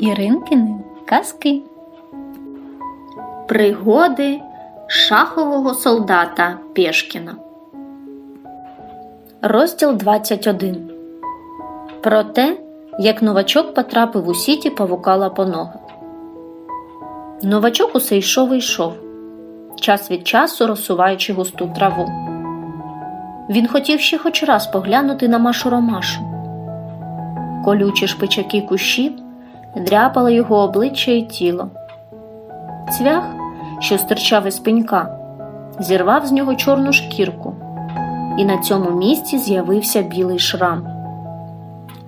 Іринкини казки. Пригоди шахового солдата Пєшкіна. Розділ 21. Про те, як новачок потрапив у сіті павука лапонога. Новачок усе йшов і йшов, час від часу розсуваючи густу траву. Він хотів ще хоч раз поглянути на Машу Ромашу. Колючі шпичаки кущів дряпали його обличчя і тіло. Цвях, що стирчав із пенька, зірвав з нього чорну шкірку, і на цьому місці з'явився білий шрам.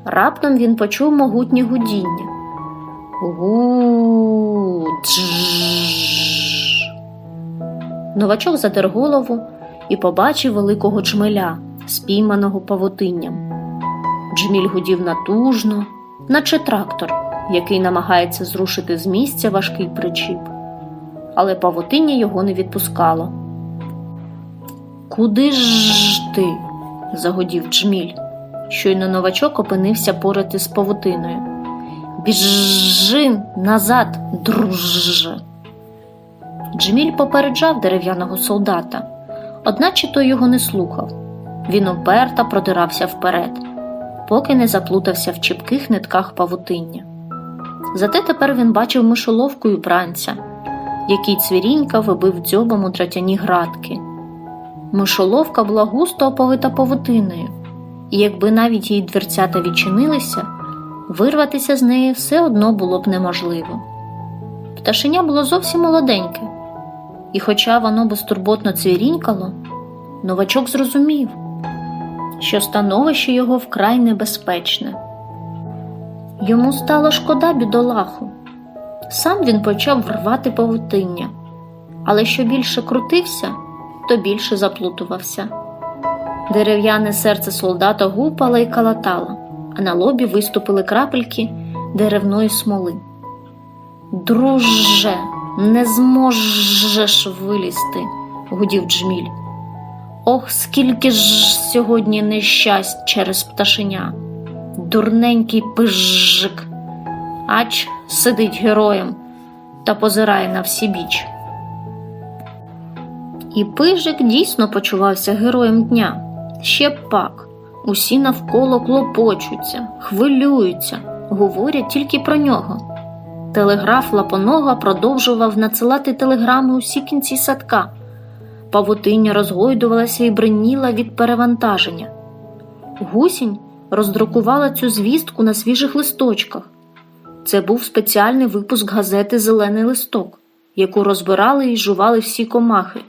Раптом він почув могутнє гудіння. гу Новачок задер голову і побачив великого джмеля, спійманого павутинням. Джміль гудів натужно, наче трактор, який намагається зрушити з місця важкий причіп. Але павутиння його не відпускало. Куди ж ти? загодів джміль. Щойно новачок опинився поряд із павутиною. Біжи назад, друже. Джміль попереджав дерев'яного солдата, одначе той його не слухав. Він уперто продирався вперед, поки не заплутався в чіпких нитках павутиння. Зате тепер він бачив мишоловку і бранця, який цвірінька вибив дзьобом у тратяні градки. Мишоловка була густо оповита павутиною, і якби навіть її дверцята відчинилися, вирватися з неї все одно було б неможливо. Пташеня було зовсім молоденьке, і, хоча воно безтурботно цвірінькало, новачок зрозумів, що становище його вкрай небезпечне. Йому стало шкода бідолаху. Сам він почав рвати павутиння, але що більше крутився, то більше заплутувався. Дерев'яне серце солдата гупало і калатало, а на лобі виступили крапельки деревної смоли. Друже, не зможеш вилізти, гудів джміль. Ох, скільки ж сьогодні нещасть через пташеня. Дурненький пижик. Ач сидить героєм та позирає на всі біч. І пижик дійсно почувався героєм дня. Ще пак. Усі навколо клопочуться, хвилюються, говорять тільки про нього. Телеграф Лапонога продовжував надсилати телеграми усі кінці садка. Павутиння розгойдувалася і бриніла від перевантаження. Гусінь роздрукувала цю звістку на свіжих листочках. Це був спеціальний випуск газети Зелений листок, яку розбирали і жували всі комахи.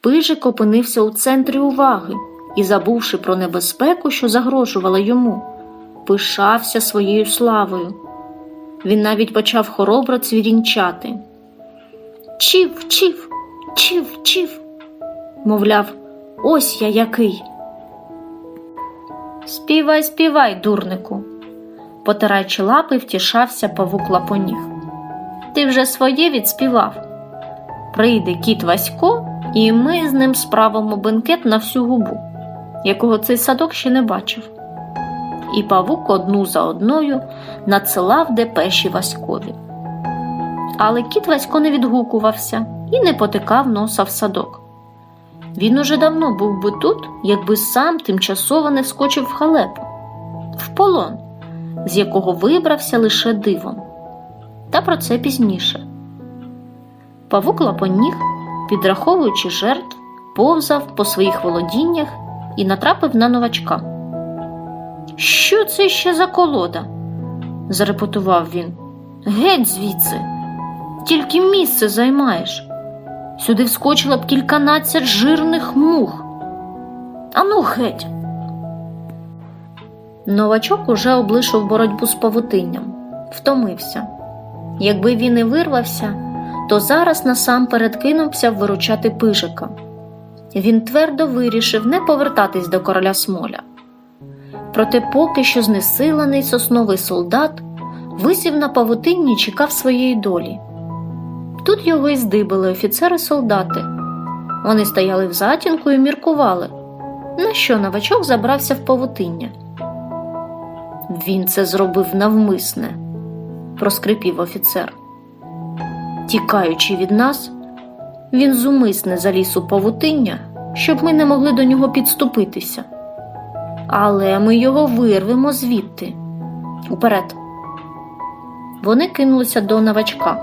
Пижик опинився у центрі уваги і, забувши про небезпеку, що загрожувала йому, пишався своєю славою. Він навіть почав хоробро цвірінчати. Чів, чів, чів, чів, мовляв, ось я який. Співай, співай, дурнику, потираючи лапи, втішався павук лапоніг. Ти вже своє відспівав. Прийде кіт Васько, і ми з ним справимо бенкет на всю губу, якого цей садок ще не бачив. І павук одну за одною надсилав депеші Васькові. Але кіт Васько не відгукувався і не потикав носа в садок. Він уже давно був би тут, якби сам тимчасово не вскочив в халепу, в полон, з якого вибрався лише дивом. Та про це пізніше. Павук лапоніг, підраховуючи жертв, повзав по своїх володіннях і натрапив на новачка. Що це ще за колода? зарепетував він. Геть звідси, тільки місце займаєш. Сюди вскочило б кільканадцять жирних мух. Ану, геть. Новачок уже облишив боротьбу з павутинням, втомився. Якби він і вирвався, то зараз насамперед кинувся виручати пижика. Він твердо вирішив не повертатись до короля Смоля. Проте поки що знесилений сосновий солдат висів на павутинні і чекав своєї долі. Тут його і здибили офіцери-солдати. Вони стояли в затінку і міркували, на що новачок забрався в павутиння. Він це зробив навмисне, проскрипів офіцер. Тікаючи від нас, він зумисне заліз у павутиння, щоб ми не могли до нього підступитися. Але ми його вирвемо звідти. Уперед. Вони кинулися до новачка,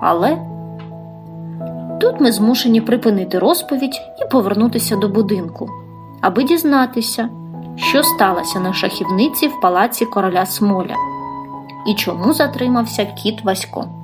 але тут ми змушені припинити розповідь і повернутися до будинку, аби дізнатися, що сталося на шахівниці в палаці короля Смоля і чому затримався кіт Васько.